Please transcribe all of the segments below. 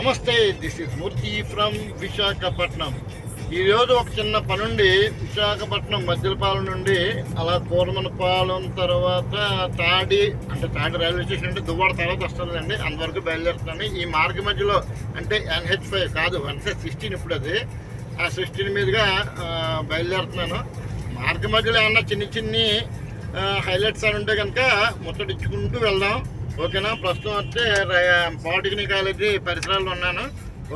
నమస్తే this is Murthy from Visakhapatnam ఈరోజు ఒక చిన్న పనుండి విశాఖపట్నం మధ్యలపాలెం నుండి అలా కూరమనపాలెం తర్వాత తాడి అంటే తాడి రైల్వే స్టేషన్ అంటే దువ్వాడ తర్వాత వస్తుందండి. అంతవరకు బయలుదేరుతున్నాను. ఈ మార్గ మధ్యలో అంటే ఎన్హెచ్ ఫైవ్ కాదు ఎన్హెచ్ సిక్స్టీన్ ఇప్పుడు అది. ఆ సిక్స్టీన్ మీదుగా బయలుదేరుతున్నాను. మార్గ మధ్యలో ఏమన్నా చిన్ని చిన్ని హైలైట్స్ అని ఉంటే కనుక ముట్టడించుకుంటూ వెళ్దాం. ఓకేనా? ప్రస్తుతం వస్తే పాలిటెక్నిక్ కాలేజీ పరిసరాల్లో ఉన్నాను.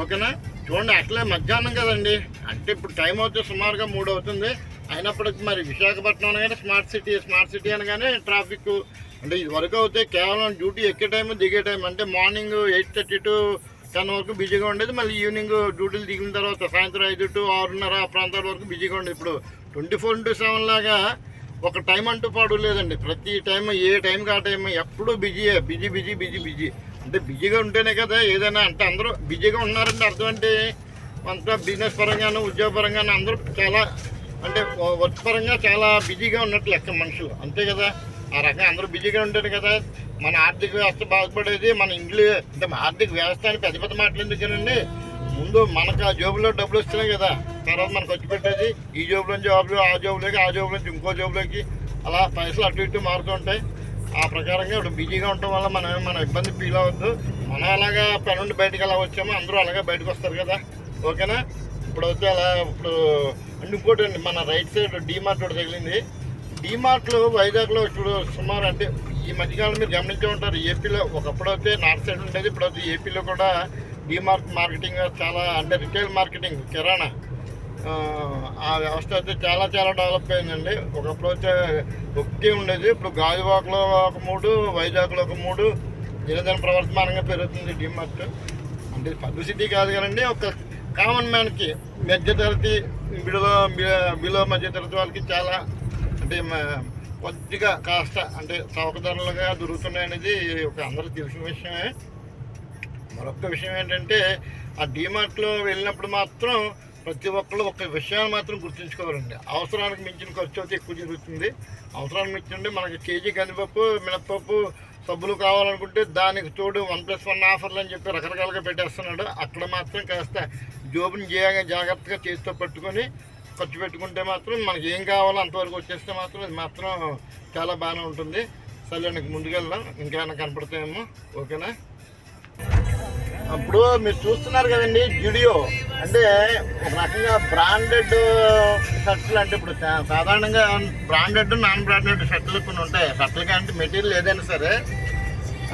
ఓకేనా? చూడండి అట్లే మధ్యాహ్నం కదండి. అంటే ఇప్పుడు టైం అవుతే సుమారుగా మూడు అవుతుంది. అయినప్పటికీ మరి విశాఖపట్నం అనగానే స్మార్ట్ సిటీ స్మార్ట్ సిటీ అనగానే ట్రాఫిక్. అంటే ఇది వరకు అయితే కేవలం డ్యూటీ ఎక్కే టైం దిగే టైం అంటే morning eight thirty to ten వరకు బిజీగా ఉండేది. మళ్ళీ ఈవినింగ్ డ్యూటీలు దిగిన తర్వాత సాయంత్రం ఐదు టు ఆరున్నర ఆ ప్రాంతాల వరకు బిజీగా ఉండేది. ఇప్పుడు ట్వంటీ ఫోర్ ఇంటూ సెవెన్ లాగా ఒక టైం అంటూ పాడు లేదండి. ప్రతి టైం ఏ టైంకి ఆ టైం ఎప్పుడూ బిజీయే బిజీ బిజీ బిజీ బిజీ. అంటే బిజీగా ఉంటేనే కదా ఏదైనా అంటే అందరూ బిజీగా ఉన్నారంటే అర్థం అంటే అంతా బిజినెస్ పరంగాను ఉద్యోగ పరంగాను అందరూ చాలా అంటే వర్క్ పరంగా చాలా బిజీగా ఉన్నట్లు లెక్క మనుషులు. అంతే కదా? ఆ రకంగా అందరూ బిజీగా ఉంటారు కదా మన ఆర్థిక వ్యవస్థ బాధపడేది మన ఇంట్లో అంటే ఆర్థిక వ్యవస్థ అని పెద్ద పెద్ద మాటలు ముందు మనకు ఆ జోబులో డబ్బులు వస్తున్నాయి కదా. తర్వాత మనకు వచ్చి పెట్టేది ఈ జోబులో జాబ్లు ఆ జోబులోకి ఆ జోబులోకి ఇంకో జోబులోకి. అలా పైసలు అటు ఇటు మారుతూ ఉంటాయి. ఆ ప్రకారంగా ఇప్పుడు బిజీగా ఉండటం వల్ల మనం మన ఇబ్బంది ఫీల్ అవ్వద్దు. మనం అలాగా పని నుండి బయటకు అలా వచ్చామో అందరూ అలాగే బయటకు వస్తారు కదా. ఓకేనా? ఇప్పుడు అయితే అలా ఇప్పుడు అండ్ ఇంకోటి అండి మన రైట్ సైడ్ డీమార్ట్ ఒకటి తగిలింది. డీమార్ట్లు వైజాగ్లో ఇప్పుడు సుమారు అంటే ఈ మధ్యకాలం మీరు గమనించే ఉంటారు ఏపీలో ఒకప్పుడు అయితే నార్త్ సైడ్ ఉండేది ఇప్పుడు ఏపీలో కూడా డీమార్ట్ మార్కెటింగ్ చాలా అంటే రిటైల్ మార్కెటింగ్ కిరాణా. ఆ, వ్యవస్థ అయితే చాలా చాలా డెవలప్ అయిందండి. ఒకప్పుడు అయితే ఒకటి ఉండేది. ఇప్పుడు గాజువాకలో ఒక మూడు వైజాగ్లో ఒక మూడు దినదిన ప్రవర్తమానంగా పెరుగుతుంది డిమార్ట్. అంటే పబ్లిసిటీ కాదు కదండి ఒక కామన్ మ్యాన్కి మధ్యతరగతి బిలో బిలో మధ్యతరగతి వాళ్ళకి చాలా అంటే కొద్దిగా కాస్త అంటే చౌక ధరలుగా దొరుకుతున్నాయి అనేది ఒక అందరికి తెలిసిన విషయమే. మరొక విషయం ఏంటంటే ఆ డీమార్ట్లో వెళ్ళినప్పుడు మాత్రం ప్రతి ఒక్కళ్ళు ఒక విషయాన్ని మాత్రం గుర్తుంచుకోవాలండి. అవసరానికి మించిన ఖర్చు అయితే ఎక్కువ జరుగుతుంది. అవసరానికి మించింది మనకి కేజీ కందిపప్పు మినపప్పు సబ్బులు కావాలనుకుంటే దానికి తోడు వన్ ప్లస్ వన్ ఆఫర్లు అని చెప్పి రకరకాలుగా పెట్టేస్తున్నాడు. అక్కడ మాత్రం కాస్త జోబుని చేయగా జాగ్రత్తగా చేతితో పట్టుకొని ఖర్చు పెట్టుకుంటే మాత్రం మనకి ఏం కావాలో అంతవరకు వచ్చేస్తే మాత్రం అది మాత్రం చాలా బాగానే ఉంటుంది. సరే నీకు ముందుకెళ్దాం. ఇంకేమైనా కనపడతాయేమో. ఓకేనా? అప్పుడు మీరు చూస్తున్నారు కదండి జుడియో అంటే ఒక రకంగా బ్రాండెడ్ షర్ట్లు అంటే ఇప్పుడు సాధారణంగా బ్రాండెడ్ నాన్ బ్రాండెడ్ షర్ట్లు కొన్ని ఉంటాయి. షర్ట్లకి అంటే మెటీరియల్ ఏదైనా సరే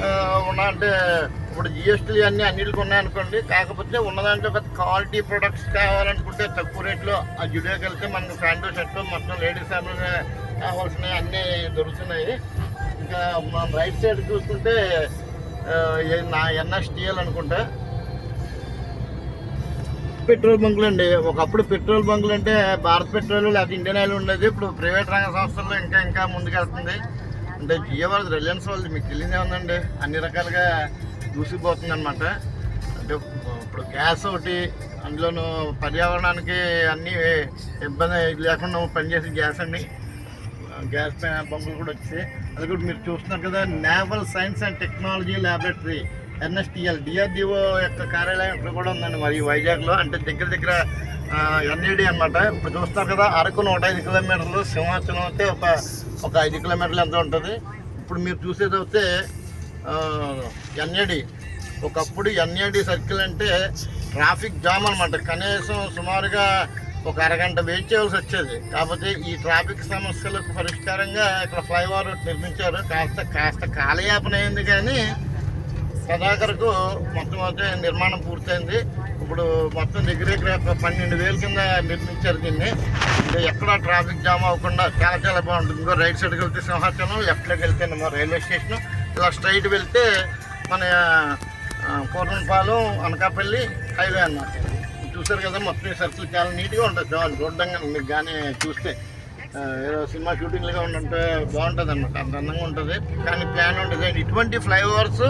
ఉన్నా ఉన్న అంటే ఇప్పుడు జిఎస్టీ అన్నీ అన్నిటికి ఉన్నాయనుకోండి. కాకపోతే ఉన్నదాంట్లో ఒక క్వాలిటీ ప్రొడక్ట్స్ కావాలనుకుంటే తక్కువ రేట్లో ఆ జుడియోకి వెళ్తే మనకు ప్యాంటు షర్టు మొత్తం లేడీస్ కావాల్సినవి అన్నీ దొరుకుతున్నాయి. ఇంకా మనం రైట్ సైడ్ చూసుకుంటే నా ఎన్ఎస్టిఎల్ అనుకుంటా. పెట్రోల్ బంకులు అండి. ఒకప్పుడు పెట్రోల్ బంకులు అంటే భారత్ పెట్రోల్ లేకపోతే ఇండియన్ ఆయిల్ ఉండేది. ఇప్పుడు ప్రైవేట్ రంగ సంస్థల్లో ఇంకా ఇంకా ముందుకెళ్తుంది. అంటే జియో వాళ్ళది రిలయన్స్ వాళ్ళది మీకు తెలియదే ఉందండి. అన్ని రకాలుగా దూసిపోతుంది అనమాట అంటే ఇప్పుడు గ్యాస్ ఒకటి అందులోనూ పర్యావరణానికి అన్నీ ఇబ్బంది లేకుండా పనిచేసే గ్యాస్ అండి. గ్యాస్ బంకులు కూడా వచ్చాయి. అది కూడా మీరు చూస్తున్నారు కదా naval science and technology laboratory NSTL DRDO యొక్క కార్యాలయం ఇక్కడ కూడా ఉందండి మరి వైజాగ్లో. అంటే దగ్గర దగ్గర ఎన్ఈడి అనమాట ఇప్పుడు చూస్తారు కదా అరకు నూట ఐదు కిలోమీటర్లు సింహాచలం అయితే ఒక ఒక ఐదు కిలోమీటర్లు ఎంత ఉంటుంది? ఇప్పుడు మీరు చూసేది అయితే ఎన్ఏడి ఒకప్పుడు ఎన్ఏడి సర్కిల్ అంటే ట్రాఫిక్ జామ్ అనమాట కనీసం సుమారుగా ఒక అరగంట వెయిట్ చేయాల్సి వచ్చేది. కాకపోతే ఈ ట్రాఫిక్ సమస్యలకు పరిష్కారంగా ఇక్కడ ఫ్లైఓవర్ నిర్మించారు. కాస్త కాస్త కాలయాపన అయింది కానీ సదాకరకు మొత్తం అయితే నిర్మాణం పూర్తయింది. ఇప్పుడు మొత్తం దగ్గర దగ్గర ఒక పన్నెండు వేల కింద నిర్మించారు దీన్ని. ఎక్కడ ట్రాఫిక్ జామ్ అవ్వకుండా చాలా చాలా బాగుంటుంది. ఇంకో రైట్ సైడ్కి వెళ్తే సింహాచలం లెఫ్ట్లోకి వెళ్తే మా రైల్వే స్టేషన్ ఇలా స్ట్రైట్ వెళ్తే మన ఆ, పూర్ణపాలెం అనకాపల్లి హైవే అన్నమాట. చూసారు కదా మొత్తం సర్కిల్ చాలా నీట్గా ఉంటుంది. చాలా చూడంగా మీకు కానీ చూస్తే ఏదో సినిమా షూటింగ్లుగా ఉంటుంటే బాగుంటుంది అనమాట అంత అందంగా ఉంటుంది. కానీ ప్లాన్ ఉంటుంది ఇటువంటి ఫ్లైఓవర్స్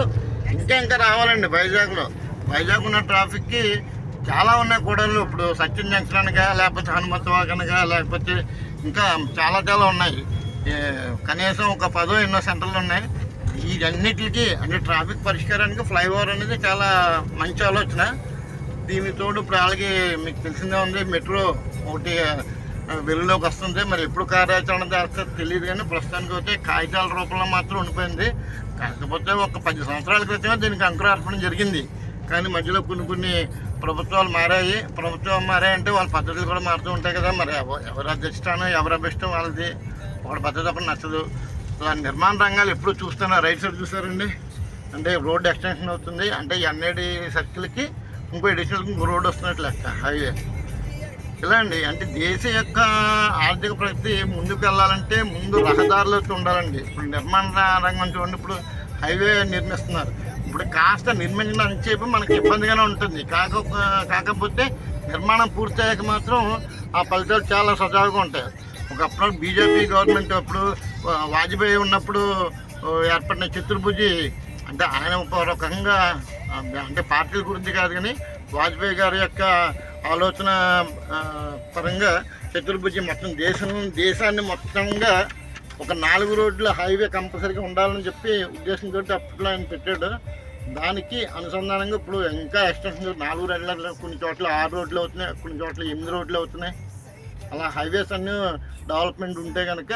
ఇంకా ఇంకా రావాలండి వైజాగ్లో. వైజాగ్ ఉన్న ట్రాఫిక్కి చాలా ఉన్నాయి కూడళ్ళు. ఇప్పుడు సచిన్ జంక్షన్ అనగా లేకపోతే హనుమత్ అనగా లేకపోతే ఇంకా చాలా చాలా ఉన్నాయి. కనీసం ఒక పదో ఎన్నో సెంటర్లు ఉన్నాయి. వీటన్నిటికి అంటే ట్రాఫిక్ పరిష్కారానికి ఫ్లైఓవర్ అనేది చాలా మంచి ఆలోచన. దీని తోడు ఇప్పుడు అలాగే మీకు తెలిసిందే ఉంది మెట్రో ఒకటి వెలుగులోకి వస్తుంది. మరి ఎప్పుడు కార్యాచరణ చేస్తే తెలియదు కానీ ప్రస్తుతానికి అయితే కాగితాల రూపంలో మాత్రం ఉండిపోయింది. కాకపోతే ఒక పది సంవత్సరాల క్రితమే దీనికి అంకురార్పణ జరిగింది. కానీ మధ్యలో కొన్ని కొన్ని ప్రభుత్వాలు మారాయి. ప్రభుత్వం మారాయంటే వాళ్ళ పద్ధతులు కూడా మారుతూ ఉంటాయి కదా. మరి ఎవరు ఎవరి ఎవరు అభిష్టం వాళ్ళది. వాళ్ళ పద్ధతి అప్పుడు నచ్చదు. అలా నిర్మాణ రంగాలు ఎప్పుడు చూస్తున్నా రైట్ సైడ్ చూసారండి? అంటే రోడ్ ఎక్స్టెన్షన్ అవుతుంది. అంటే ఎన్ఐడి సర్కిల్కి ముప్పై అడిషనల్ ఇంకో రోడ్ వస్తున్నట్లు. లెక్క హైవే. ఇలా అండి అంటే దేశం యొక్క ఆర్థిక ప్రగతి ముందుకు వెళ్ళాలంటే ముందు రహదారులు ఉండాలండి. ఇప్పుడు నిర్మాణ రంగం చూడండి ఇప్పుడు హైవే నిర్మిస్తున్నారు. ఇప్పుడు కాస్త నిర్మించడానికి చెప్పి మనకి ఇబ్బందిగానే ఉంటుంది. కాక కాకపోతే నిర్మాణం పూర్తయ్యాక మాత్రం ఆ ఫలితాలు చాలా సజావుగా ఉంటాయి. ఒకప్పుడు బీజేపీ గవర్నమెంట్ అప్పుడు వాజ్పేయి ఉన్నప్పుడు ఏర్పడిన చతుర్భుజి అంటే ఆయన ఒక రకంగా అంటే పార్టీల గురించి కాదు కానీ వాజ్పేయి గారి యొక్క ఆలోచన పరంగా చతుర్భుజి మొత్తం దేశం దేశాన్ని మొత్తంగా ఒక నాలుగు రోడ్ల హైవే కంపల్సరీగా ఉండాలని చెప్పి ఉద్దేశంతో అప్పట్లో ఆయన పెట్టాడు. దానికి అనుసంధానంగా ఇప్పుడు ఇంకా ఎక్స్టెన్షన్ నాలుగు రోడ్ల కొన్ని చోట్ల ఆరు రోడ్లు అవుతున్నాయి కొన్ని చోట్ల ఎనిమిది రోడ్లు అవుతున్నాయి. అలా హైవేస్ అన్నీ డెవలప్మెంట్ ఉంటే కనుక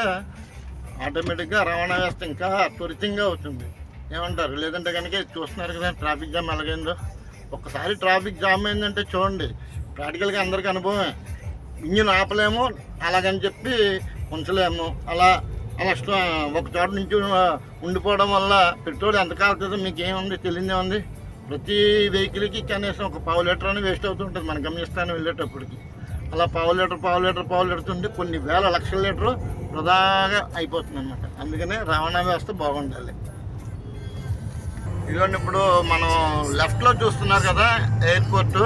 ఆటోమేటిక్గా రవాణా వ్యవస్థ ఇంకా త్వరితంగా అవుతుంది. ఏమంటారు? లేదంటే కనుక చూస్తున్నారు కదా ట్రాఫిక్ జామ్ ఎలాగైందో. ఒక్కసారి ట్రాఫిక్ జామ్ అయిందంటే చూడండి ప్రాక్టికల్గా అందరికీ అనుభవమే. ఇంజిన్ ఆపలేము అలాగని చెప్పి ఉంచలేము. అలా అలా ఒక చోట నుంచి ఉండిపోవడం వల్ల పెట్రోల్ ఎంత కాలుతుందో మీకు ఏముంది తెలియదే ఉంది. ప్రతి వెహికల్కి కనీసం ఒక పావు లీటర్ అని వేస్ట్ అవుతుంటుంది మన గమ్యస్థానం వెళ్ళేటప్పటికి. అలా పావు లీటర్ పావు లీటర్ పావు లీటర్ ఉంటే కొన్ని వేల లక్షల లీటర్ వృధాగా అయిపోతుంది అనమాట అందుకనే రవాణా వ్యవస్థ బాగుండాలి. ఇదిగోండి ఇప్పుడు మనం లెఫ్ట్లో చూస్తున్నారు కదా ఎయిర్పోర్ట్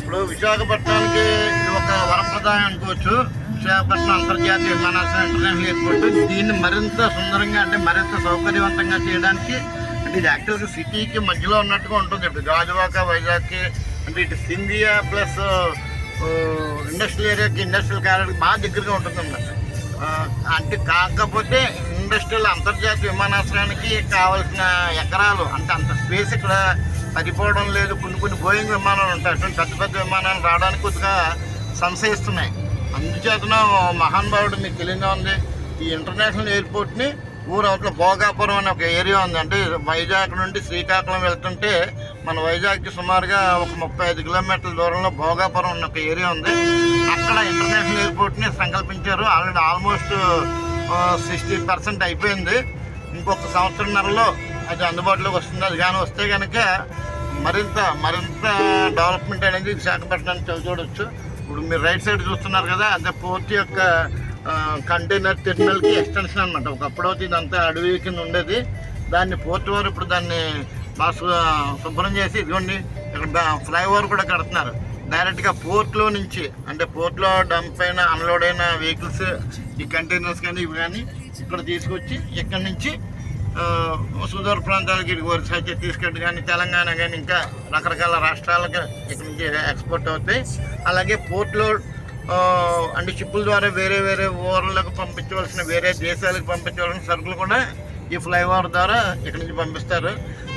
ఇప్పుడు విశాఖపట్నానికి ఇది ఒక వరప్రదాయం అనుకోవచ్చు. విశాఖపట్నం అంతర్జాతీయ విమానాశ్రయం ఇంటర్నేషనల్ ఎయిర్పోర్ట్ దీన్ని మరింత సుందరంగా అంటే మరింత సౌకర్యవంతంగా చేయడానికి అంటే ఇది యాక్చువల్గా సిటీకి మధ్యలో ఉన్నట్టుగా ఉంటుంది. ఇప్పుడు గాజువాక వైజాగ్కి అంటే ఇటు సింధియా ప్లస్ ఇండస్ట్రియల్ ఏరియాకి ఇండస్ట్రియల్ క్యారెట్కి బాగా దగ్గరగా ఉంటుంది అన్నమాట అంటే కాకపోతే ఇండస్ట్రియల్ అంతర్జాతీయ విమానాశ్రయానికి కావాల్సిన ఎకరాలు అంటే అంత స్పేస్ ఇక్కడ సరిపోవడం లేదు. కొన్ని కొన్ని బోయింగ్ విమానాలు ఉంటాయి. అటువంటి పెద్ద పెద్ద విమానాలు రావడానికి కొద్దిగా సంశయిస్తున్నాయి. అందుచేతన మహానుభావుడు మీకు తెలియదా ఉంది. ఈ ఇంటర్నేషనల్ ఎయిర్పోర్ట్ని ఊరు అవతల భోగాపురం అనే ఒక ఏరియా ఉంది. అంటే వైజాగ్ నుండి శ్రీకాకుళం వెళ్తుంటే మన వైజాగ్కి సుమారుగా ఒక ముప్పై ఐదు కిలోమీటర్ల దూరంలో భోగాపురం ఉన్న ఒక ఏరియా ఉంది. అక్కడ ఇంటర్నేషనల్ ఎయిర్పోర్ట్ని సంకల్పించారు. ఆల్రెడీ ఆల్మోస్ట్ సిక్స్టీ పర్సెంట్ అయిపోయింది. ఇంకొక సంవత్సరంన్నరలో అది అందుబాటులోకి వస్తుంది. అది కానీ వస్తే కనుక మరింత మరింత డెవలప్మెంట్ అనేది విశాఖపట్నానికి చవి చూడవచ్చు ఇప్పుడు మీరు రైట్ సైడ్ చూస్తున్నారు కదా అదే పోర్ట్ యొక్క కంటైనర్ టెర్మినల్కి ఎక్స్టెన్షన్ అనమాట ఒకప్పుడు అయితే ఇదంతా అడవి కింద ఉండేది. దాన్ని పోర్ట్ వారు ఇప్పుడు దాన్ని బాగా శుభ్రం చేసి ఇదిగోండి ఇక్కడ ఫ్లైఓవర్ కూడా కడుతున్నారు. డైరెక్ట్గా పోర్ట్లో నుంచి అంటే పోర్ట్లో డంప్ అయిన అన్లోడ్ అయిన వెహికల్స్ ఈ కంటైనర్స్ కానీ ఇవి కానీ ఇక్కడ తీసుకొచ్చి ఇక్కడ నుంచి సుదూర ప్రాంతాలకి ఇటు అయితే తీసుకెళ్ళి కానీ తెలంగాణ కానీ ఇంకా రకరకాల రాష్ట్రాలకు ఇక్కడ నుంచి ఎక్స్పోర్ట్ అవుతాయి. అలాగే పోర్ట్లో అంటే షిప్పుల ద్వారా వేరే వేరే ఊర్లకు పంపించవలసిన వేరే దేశాలకు పంపించవలసిన సరుకులు కూడా ఈ ఫ్లైఓవర్ ద్వారా ఇక్కడ నుంచి పంపిస్తారు.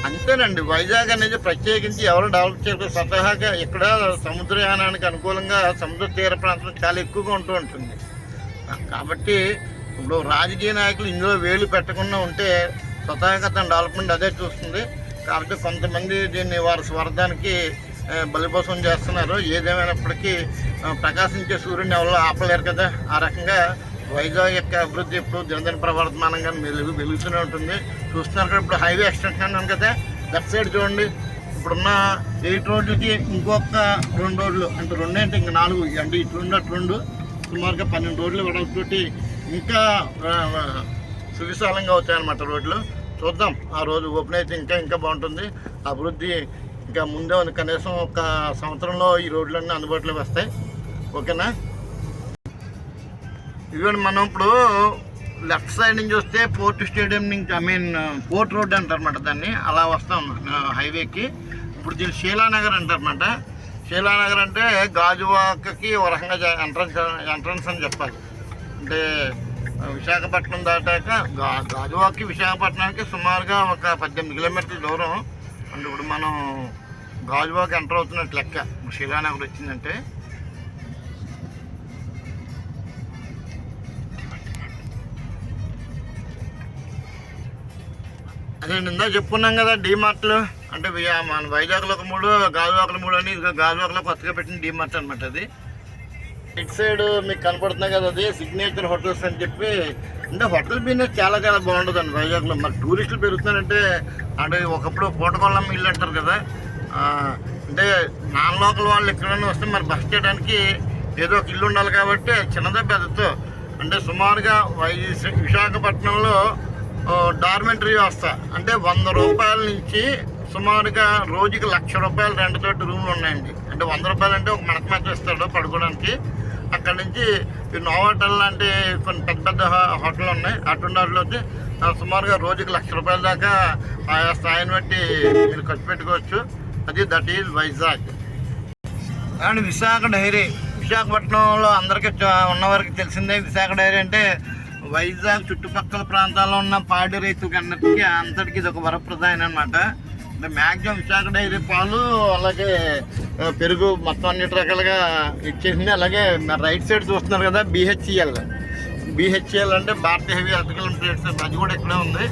అంతేనండి వైజాగ్ అనేది ప్రత్యేకించి ఎవరు డెవలప్ చేయరు. స్వతహాగా ఇక్కడ సముద్రయానానికి అనుకూలంగా సముద్ర తీర ప్రాంతం చాలా ఎక్కువగా ఉంటూ ఉంటుంది. కాబట్టి ఇప్పుడు రాజకీయ నాయకులు ఇందులో వేలు పెట్టకుండా ఉంటే స్వతహాగా తన డెవలప్మెంట్ అదే చూస్తుంది. కాబట్టి కొంతమంది దీన్ని వారి స్వార్థానికి బలిపోసం చేస్తున్నారు. ఏదేమైనప్పటికీ ప్రకాశించే సూర్యుని ఎవరో ఆపలేరు కదా. ఆ రకంగా వైజాగ్ యొక్క అభివృద్ధి ఇప్పుడు దినదిన ప్రవర్తమానంగా మెలుగు వెలుగుతూనే ఉంటుంది. చూస్తున్నారు కదా ఇప్పుడు హైవే ఎక్స్టెన్షన్ అన్నాను కదా లెఫ్ట్ సైడ్ చూడండి. ఇప్పుడున్న ఎయిట్ రోడ్లకి ఇంకొక రెండు రోడ్లు అంటే రెండు అంటే ఇంకా నాలుగు అంటే ఇటు రెండు అటు రెండు సుమారుగా పన్నెండు రోడ్లు వెడల్పుతోటి ఇంకా సువిశాలంగా అవుతాయన్నమాట రోడ్లు. చూద్దాం ఆ రోజు ఓపెన్ అయితే ఇంకా ఇంకా బాగుంటుంది. అభివృద్ధి ఇంకా ముందే ఉంది. కనీసం ఒక సంవత్సరంలో ఈ రోడ్లన్నీ అందుబాటులోకి వస్తాయి. ఓకేనా? ఇదిగోండి మనం ఇప్పుడు లెఫ్ట్ సైడ్ నుంచి వస్తే పోర్ట్ స్టేడియం నుంచి ఐ మీన్ పోర్ట్ రోడ్ అంటారన్నమాట దాన్ని. అలా వస్తాం హైవేకి. ఇప్పుడు దీన్ని శీలానగర్ అంటారన్నమాట. శీలానగర్ అంటే గాజువాకకి ఒక రకంగా ఎంట్రన్స్ ఎంట్రన్స్ అని చెప్పాలి. అంటే విశాఖపట్నం దాటాక గా గాజువాకి విశాఖపట్నానికి సుమారుగా ఒక పద్దెనిమిది కిలోమీటర్ల దూరం. అంటే ఇప్పుడు మనం గాజువాకి ఎంటర్ అవుతున్నట్టు లెక్క. శీలానగర్ వచ్చిందంటే. అదే నిందా చెప్పుకున్నాం కదా డిమార్ట్లు అంటే మన వైజాగ్లో ఒక మూడు గాజువాకలు మూడు అని ఇదిగో గాజువాకలో కొత్తగా పెట్టిన డిమార్ట్ అనమాట అది. ఇటు సైడ్ మీకు కనపడుతున్నాయి కదా అది సిగ్నేచర్ హోటల్స్ అని చెప్పి. అంటే హోటల్ బిజినెస్ చాలా చాలా బాగుంటుంది అండి వైజాగ్లో. మరి టూరిస్టులు పెరుగుతున్నారంటే అంటే ఒకప్పుడు పూటకొల్లం ఇల్లు అంటారు కదా. అంటే నాన్ లోకల్ వాళ్ళు ఎక్కడైనా వస్తే మరి బస్ చేయడానికి ఏదో ఒక ఇల్లు ఉండాలి కాబట్టి చిన్నదో పెద్దతో అంటే సుమారుగా వై విశాఖపట్నంలో డార్మెంటరీ వ్యవస్థ. అంటే వంద రూపాయల నుంచి సుమారుగా రోజుకి లక్ష రూపాయలు రెండు తోటి రూమ్లు ఉన్నాయండి. అంటే వంద రూపాయలు అంటే ఒక మనకు మంచి ఇస్తాడు పడుకోవడానికి. అక్కడ నుంచి ఈ నోవాటల్ లాంటి కొన్ని పెద్ద పెద్ద హోటల్ ఉన్నాయి. అటువంటి వాటిలో వచ్చి సుమారుగా రోజుకి లక్ష రూపాయల దాకా ఆయా స్థాయిని బట్టి మీరు ఖర్చు పెట్టుకోవచ్చు. అది that is Vizag. And Visakha dairy. విశాఖపట్నంలో అందరికీ చ- ఉన్నవారికి తెలిసిందే విశాఖ డైరీ అంటే వైజాగ్ చుట్టుపక్కల ప్రాంతాల్లో ఉన్న పాడి రైతులకి అన్నిటికీ అంతటికి ఇది ఒక వరప్రదాయం అనమాట అంటే మ్యాక్సిమం విశాఖ డైరీ పాలు అలాగే పెరుగు మొత్తం అన్ని రకాలుగా ఇచ్చేసింది. అలాగే రైట్ సైడ్ చూస్తున్నారు కదా బీహెచ్సిఎల్ బీహెచ్ఎల్ అంటే భారతీయ హెవీ ఎలక్ట్రికల్ ట్రేడ్స్ అది కూడా ఇక్కడే ఉంది.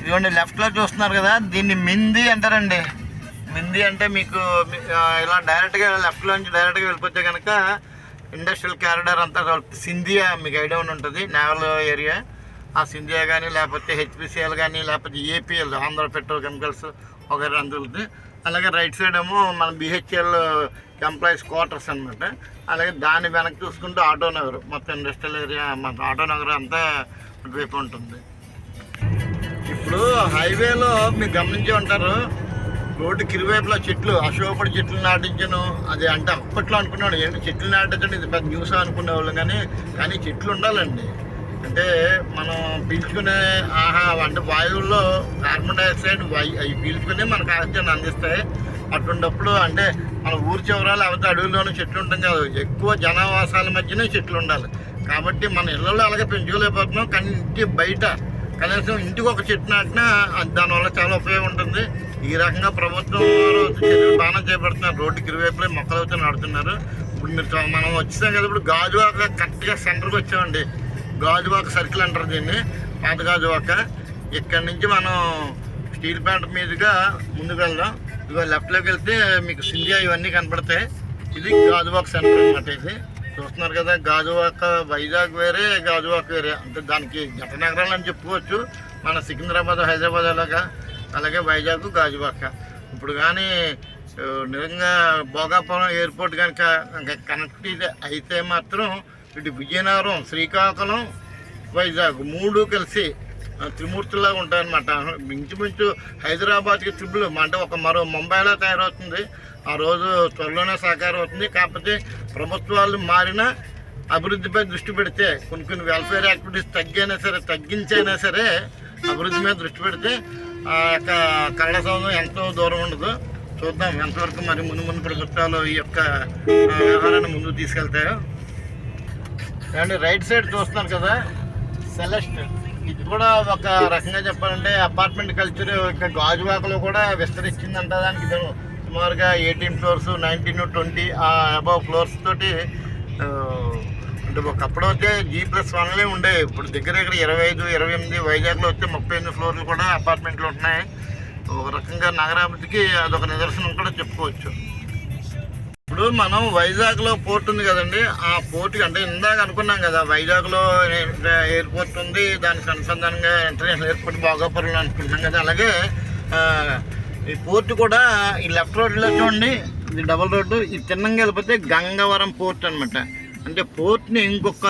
ఇదిగోండి లెఫ్ట్లో చూస్తున్నారు కదా దీన్ని మింది అంటారండి. మింది అంటే మీకు ఇలా డైరెక్ట్గా లెఫ్ట్లో నుంచి డైరెక్ట్గా వెళ్ళిపోతే కనుక ఇండస్ట్రియల్ క్యారిడార్ అంతా సింధియా మీకు ఐడియా ఉండి ఉంటుంది నేవల్ ఏరియా ఆ సింధియా కానీ లేకపోతే హెచ్పిసిఎల్ కానీ లేకపోతే ఏపీఎల్ ఆంధ్ర పెట్రోల్ కెమికల్స్ వగైరా అందుతుంది అలాగే రైట్ సైడ్ ఏమో మన బిహెచ్ఎల్ ఎంప్లాయీస్ క్వార్టర్స్ అనమాట అలాగే దాని వెనక్కి చూసుకుంటే ఆటో నగర్ మొత్తం ఇండస్ట్రియల్ ఏరియా మన ఆటో నగర్ అంతా అటువైపు ఉంటుంది. ఇప్పుడు హైవేలో మీరు గమనించి ఉంటారు రోడ్డుకి ఇరువైపులా చెట్లు అశోకుడు చెట్లు నాటించను అది అంటే అప్పట్లో అనుకున్నాడు. ఏంటి చెట్లు నాటించడం ఇది పెద్ద న్యూస్ అనుకునేవాళ్ళం కానీ కానీ చెట్లు ఉండాలండి. అంటే మనం పీల్చుకునే ఆహా అంటే వాయువుల్లో కార్బన్ డైఆక్సైడ్ వాయు అవి పీల్చుకునే మనకు ఆక్సిజన్ అందిస్తాయి. అటువంటిప్పుడు అంటే మన ఊరి చివరాలు అవతల అడవుల్లోనూ చెట్లు ఉంటాం కాదు. ఎక్కువ జనావాసాల మధ్యనే చెట్లు ఉండాలి. కాబట్టి మన ఇళ్ళలో అలాగే పెంచుకోలేకపోతున్నాం. కానీ బయట కనీసం ఇంటికి ఒక చెట్టు నాటినా దానివల్ల చాలా ఉపయోగం ఉంటుంది. ఈ రకంగా ప్రభుత్వం వారు చర్యలు బాగా చేపడుతున్నారు. రోడ్డుకి ఇరువైపులే మొక్కలు అయితే నాడుతున్నారు ఇప్పుడు మీరు మనం వచ్చేసాం కదా ఇప్పుడు గాజువాక కరెక్ట్గా సెంటర్కి వచ్చామండి. గాజువాక సర్కిల్ అంటారు దీన్ని. పాత గాజువాక. ఇక్కడి నుంచి మనం స్టీల్ ప్లాంట్ మీదుగా ముందుకు వెళ్దాం. ఇక లెఫ్ట్లోకి వెళ్తే మీకు సింధియా ఇవన్నీ కనపడతాయి. ఇది గాజువాక సెంటర్ అన్నమాట ఇది. చూస్తున్నారు కదా గాజువాక వైజాగ్ వేరే గాజువాక వేరే. అంటే దానికి జటనగరాలు అని చెప్పుకోవచ్చు. మన సికింద్రాబాద్ హైదరాబాద్ అలాగా అలాగే వైజాగ్ గాజువాక. ఇప్పుడు కానీ నిజంగా భోగాపురం ఎయిర్పోర్ట్ కనుక కనెక్ట్ అయితే మాత్రం ఇటు విజయనగరం శ్రీకాకుళం వైజాగ్ మూడు కలిసి ఆ, ఉంటాయన్నమాట. ఇంచుమించు హైదరాబాద్కి ట్రిపుల్ అంటే ఒక మరో ముంబైలో తయారవుతుంది. ఆ రోజు త్వరలోనే సాకారం అవుతుంది. కాకపోతే ప్రభుత్వాలు మారినా అభివృద్ధిపై దృష్టి పెడితే కొన్ని కొన్ని వెల్ఫేర్ యాక్టివిటీస్ తగ్గైనా సరే తగ్గించైనా సరే అభివృద్ధి మీద దృష్టి పెడితే ఆ యొక్క కళ్ళ సౌధం ఎంతో దూరం ఉండదు. చూద్దాం ఎంతవరకు మరి ముందు ముందు ప్రభుత్వాలు ఈ యొక్క వ్యవహారాన్ని ముందుకు తీసుకెళ్తాయో. అండ్ రైట్ సైడ్ చూస్తున్నారు కదా సెలెస్ట్. ఇది కూడా ఒక రకంగా చెప్పాలంటే అపార్ట్మెంట్ కల్చర్ ఇక్కడ గాజువాకలో కూడా విస్తరించిందంట దానికి ఇది సుమారుగా ఎయిటీన్ ఫ్లోర్స్ నైన్టీన్ ట్వంటీ ఆ అబౌవ్ ఫ్లోర్స్ తోటి అంటే ఒకప్పుడు అయితే జీ ప్లస్ వన్లే ఉండే. ఇప్పుడు దగ్గర దగ్గర ఇరవై ఐదు ఇరవై ఎనిమిది వైజాగ్లో వస్తే ముప్పై ఎనిమిది ఫ్లోర్లు కూడా అపార్ట్మెంట్లు ఉంటున్నాయి. ఒక రకంగా నగరాభివృద్ధికి అదొక నిదర్శనం కూడా చెప్పుకోవచ్చు. ఇప్పుడు మనం వైజాగ్లో పోర్ట్ ఉంది కదండి ఆ పోర్ట్ అంటే ఇందాక అనుకున్నాం కదా వైజాగ్లో ఎయిర్పోర్ట్ ఉంది దానికి అనుసంధానంగా ఇంటర్నేషనల్ ఎయిర్పోర్ట్ భోగాపురంలో అనుకుంటున్నాం కదా అలాగే ఈ పోర్ట్ కూడా ఈ లెఫ్ట్ రోడ్లో చూడండి. ఇది డబుల్ రోడ్డు. ఈ తిన్నంగా వెళ్ళిపోతే గంగవరం పోర్ట్ అనమాట అంటే పోర్ట్ని ఇంకొక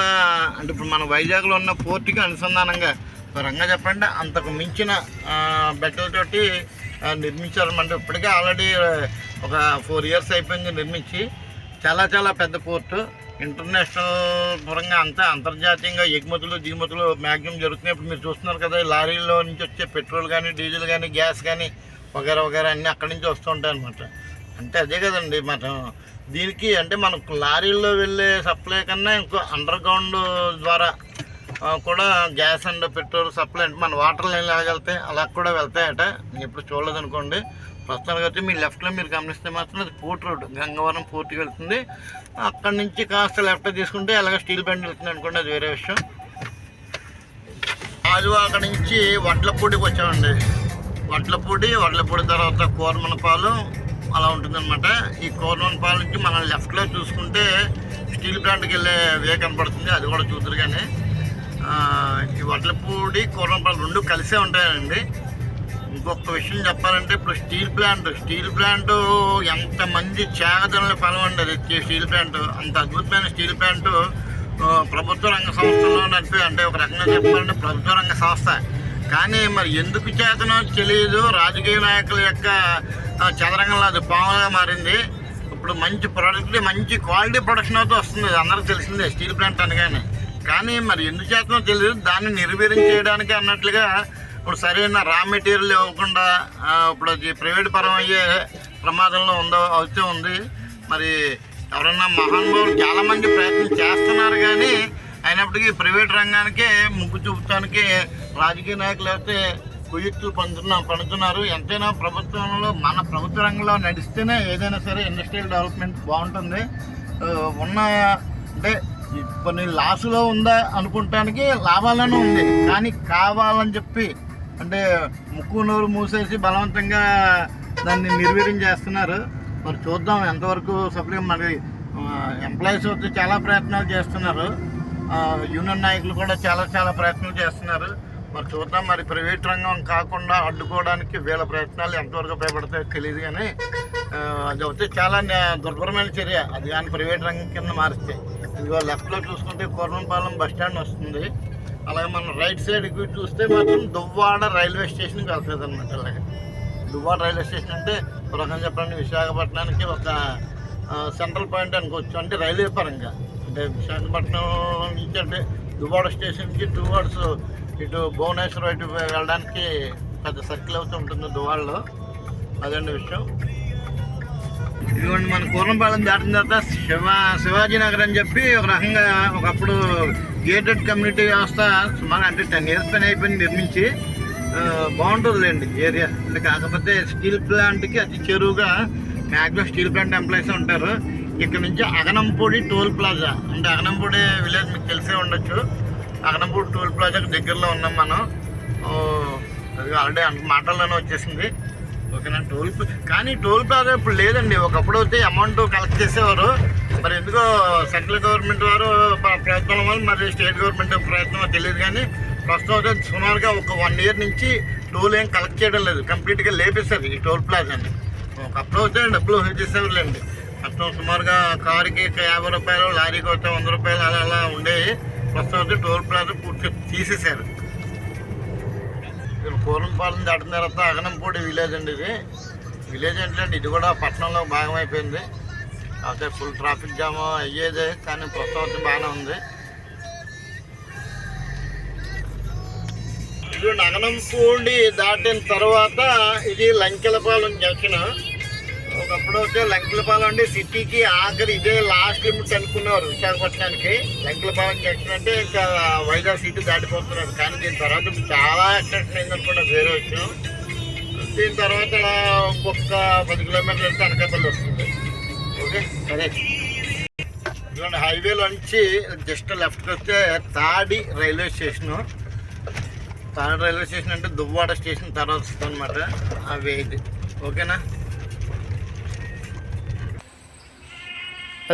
అంటే ఇప్పుడు మన వైజాగ్లో ఉన్న పోర్ట్కి అనుసంధానంగా ఒక రంగా చెప్పండి. అంతకు మించిన బెట్టలతోటి ఆ, నిర్మించారన్నమాట. ఇప్పటికే ఆల్రెడీ ఒక ఫోర్ ఇయర్స్ అయిపోయింది నిర్మించి. చాలా చాలా పెద్ద పోర్టు. ఇంటర్నేషనల్ పరంగా అంతా అంతర్జాతీయంగా ఎగుమతులు దిగుమతులు మ్యాక్సిమం జరుగుతున్నాయి. ఇప్పుడు మీరు చూస్తున్నారు కదా లారీలో లారీల్లో నుంచి వచ్చే పెట్రోల్ కానీ డీజిల్ కానీ గ్యాస్ కానీ వగేరా వగేరా అన్నీ అక్కడి నుంచి వస్తూ ఉంటాయి అనమాట అంటే అదే కదండి మనం దీనికి అంటే మనకు లారీల్లో వెళ్ళే సప్లై కన్నా ఇంకో అండర్ గ్రౌండ్ ద్వారా కూడా గ్యాస్ అండ్ పెట్రోల్ సప్లై అంటే మన వాటర్ లైన్ వెళ్తాయి అలా కూడా వెళ్తాయట. నేను ఎప్పుడు చూడలేదు అనుకోండి ప్రస్తుతానికి వచ్చి మీ లెఫ్ట్లో మీరు గమనిస్తే మాత్రం అది పోర్ట్ రోడ్ గంగవరం పూర్తికి వెళ్తుంది. అక్కడి నుంచి కాస్త లెఫ్ట్ తీసుకుంటే అలాగే స్టీల్ బండి వెళ్తుంది అనుకోండి అది వేరే విషయం. రాజువాక నుంచి వడ్లపూడికి వచ్చామండి. వడ్లపూడి వడ్లపూడి తర్వాత కోరమనపాలెం అలా ఉంటుందన్నమాట. ఈ కోరమనపాలెం నుంచి మనం లెఫ్ట్లో చూసుకుంటే స్టీల్ ప్లాంట్కి వెళ్ళే వే కనపడుతుంది అది కూడా చూద్దరు కానీ ఈ వడ్లపూడి కోరమనపాలెం రెండు కలిసే ఉంటాయండి. ఇంకొక విషయం చెప్పాలంటే ఇప్పుడు స్టీల్ ప్లాంట్ స్టీల్ ప్లాంట్ ఎంతమంది త్యాగదనుల ఫలం అండి అది స్టీల్ ప్లాంట్. అంత అద్భుతమైన స్టీల్ ప్లాంట్ ప్రభుత్వ రంగ సంస్థలో నడిపి అంటే ఒక రకంగా చెప్పాలంటే ప్రభుత్వ రంగ సంస్థ. కానీ మరి ఎందుకు చేతనో తెలియదు. రాజకీయ నాయకుల యొక్క చదరంగంలో అది పాములుగా మారింది. ఇప్పుడు మంచి ప్రొడక్ట్ మంచి క్వాలిటీ ప్రొడక్షన్ అయితే వస్తుంది. అందరికీ తెలిసిందే స్టీల్ ప్లాంట్ అనగానే. కానీ మరి ఎందుకు చేతనో తెలియదు. దాన్ని నిర్వీర్యం చేయడానికి అన్నట్లుగా ఇప్పుడు సరైన రా మెటీరియల్ ఇవ్వకుండా ఇప్పుడు అది ప్రైవేట్ పరం అయ్యే ప్రమాదంలో ఉందో అవుతూ ఉంది. మరి ఎవరన్నా మహానుభావులు చాలామంది ప్రయత్నం చేస్తున్నారు కానీ అయినప్పటికీ ప్రైవేట్ రంగానికే ముగ్గు చూపటానికి రాజకీయ నాయకులు అయితే కుయుక్తులు పండుతున్నా పడుతున్నారు. ఎంతైనా ప్రభుత్వంలో మన ప్రభుత్వ రంగంలో నడిస్తేనే ఏదైనా సరే ఇండస్ట్రియల్ డెవలప్మెంట్ బాగుంటుంది. ఉన్న అంటే కొన్ని లాసులో ఉందా అనుకుంటానికి లాభాలను ఉంది. కానీ కావాలని చెప్పి అంటే ముక్కు నోరు మూసేసి బలవంతంగా దాన్ని నిర్వీర్యం చేస్తున్నారు. మరి చూద్దాం ఎంతవరకు సప్లై మరి ఎంప్లాయీస్ వచ్చి చాలా ప్రయత్నాలు చేస్తున్నారు. యూనియన్ నాయకులు కూడా చాలా చాలా ప్రయత్నాలు చేస్తున్నారు. మరి చూద్దాం మరి ప్రైవేట్ రంగం కాకుండా అడ్డుకోవడానికి వీళ్ళ ప్రయత్నాలు ఎంతవరకు ఉపయోగపడతాయో తెలియదు కానీ అది అయితే చాలా దుర్భరమైన చర్య. అది కానీ ప్రైవేట్ రంగం కింద మారిస్తే. ఇదిగో లెఫ్ట్లో చూసుకుంటే కోరంపాలెం బస్ స్టాండ్ వస్తుంది. అలాగే మనం రైట్ సైడ్కి చూస్తే మాత్రం దువ్వాడ రైల్వే స్టేషన్కి వెళ్తుంది అనమాట అలాగే. దువ్వాడ రైల్వే స్టేషన్ అంటే ఒక చెప్పండి విశాఖపట్నానికి ఒక సెంట్రల్ పాయింట్ అనుకోవచ్చు. అంటే రైల్వే పరంగా. అంటే విశాఖపట్నం నుంచి అంటే దువ్వాడ స్టేషన్కి టూ అవర్స్ ఇటు భువనేశ్వరం ఇటు వెళ్ళడానికి పెద్ద సర్కిల్ అవుతూ ఉంటుంది దువ్వాడలో. అదండి విషయం. ఇదిగోండి మన కూరంపాలెం దాటిన తర్వాత శివ శివాజీ నగర్ అని చెప్పి ఒక రకంగా ఒకప్పుడు గేటెడ్ కమ్యూనిటీ వ్యవస్థ సుమారు అంటే టెన్ ఇయర్స్ పని అయిపోయింది నిర్మించి. బాగుంటుంది బాగుంటుందిలేండి ఏరియా అంటే కాకపోతే స్టీల్ ప్లాంట్కి అతి చెరువుగా మ్యాక్సిమం స్టీల్ ప్లాంట్ ఎంప్లాయీస్ ఉంటారు. ఇక్కడ నుంచి అగనంపూడి టోల్ ప్లాజా. అంటే అగనంపూడి విలేజ్ మీకు తెలిసే ఉండొచ్చు. అగనంపూడి టోల్ ప్లాజాకి దగ్గరలో ఉన్నాం మనం. ఓ, అది ఆల్రెడీ మాటల్లోనే వచ్చేసింది. ఓకేనా? టోల్ కానీ టోల్ ప్లాజా ఇప్పుడు లేదండి. ఒకప్పుడు అయితే అమౌంట్ కలెక్ట్ చేసేవారు. మరి ఎందుకో సెంట్రల్ గవర్నమెంట్ వారు ప్రయత్నం వల్ల మరి స్టేట్ గవర్నమెంట్ ప్రయత్నం తెలియదు కానీ ప్రస్తుతం అయితే సుమారుగా ఒక వన్ ఇయర్ నుంచి టోల్ ఏం కలెక్ట్ చేయడం లేదు. కంప్లీట్గా లేపేస్తారు ఈ టోల్ ప్లాజాని. ఒకప్పుడు అయితే డబ్బులు చేసేవారులేండి. చేసేవాళ్ళండి సుమారుగా కారుకి ఒక యాభై రూపాయలు లారీకి వస్తే వంద రూపాయలు అలా అలా ఉండేవి. ప్రస్తుతం అయితే టోల్ ప్లాజా పూర్తి తీసేశారు. ఇక్కడ పూర్ణపాలెం దాటిన తర్వాత అగనంపూడి విలేజ్ అండి ఇది. విలేజ్ ఏంటంటే ఇది కూడా పట్టణంలో భాగం అయిపోయింది. కాకపోతే ఫుల్ ట్రాఫిక్ జామ్ అయ్యేదే కానీ ప్రస్తుతం బాగానే ఉంది. ఇది నగనంపూడి దాటిన తర్వాత ఇది లంకెలపాలెం జంక్షన్ ఒకప్పుడు అయితే లంకలపాలెం అంటే సిటీకి ఆఖరి ఇదే లాస్ట్ లిమిట్ అనుకున్నారు విశాఖపట్నానికి. లంకలపాలెం జంక్షన్ అంటే ఇంకా వైజాగ్ సిటీ దాటిపోతున్నారు. కానీ దీని తర్వాత చాలా ఎక్స్టెన్షన్ అయిందనుకోండి వేరే విషయం. దీని తర్వాత ఒక్కొక్క పది కిలోమీటర్లు వెళ్తే అనకాపల్లి వస్తుంది. ఓకే సరే. ఇలాంటి హైవేలో నుంచి జస్ట్ లెఫ్ట్కి వస్తే Thadi railway station. Thadi railway station అంటే దువ్వాడ స్టేషన్ తర్వాత వస్తుంది అనమాట అవి ఇది. ఓకేనా?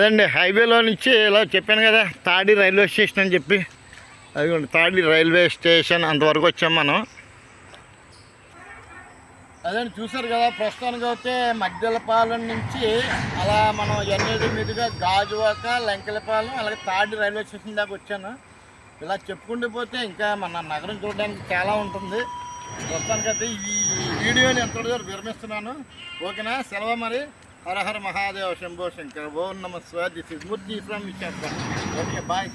అదండి హైవేలో నుంచి ఇలా చెప్పాను కదా తాడి రైల్వే స్టేషన్ అని చెప్పి. అదిగోండి తాడి రైల్వే స్టేషన్ అంతవరకు వచ్చాం మనం. అదండి చూసారు కదా ప్రస్తుతానికి అయితే మధ్యలపాలెం నుంచి అలా మనం ఎన్ఏడి మీదుగా గాజువాక లంకెలపాలెం అలాగే తాడి రైల్వే స్టేషన్ దాకా వచ్చాను. ఇలా చెప్పుకుంటూ పోతే ఇంకా మన నగరం చూడడానికి చాలా ఉంటుంది. ప్రస్తుతానికైతే ఈ వీడియోని ఎంత విరమిస్తున్నాను. ఓకేనా? సెలవు మరి. Har Har Mahadev Shambho Shankar Om नमस्वा this is Murthy from Visakha okay bye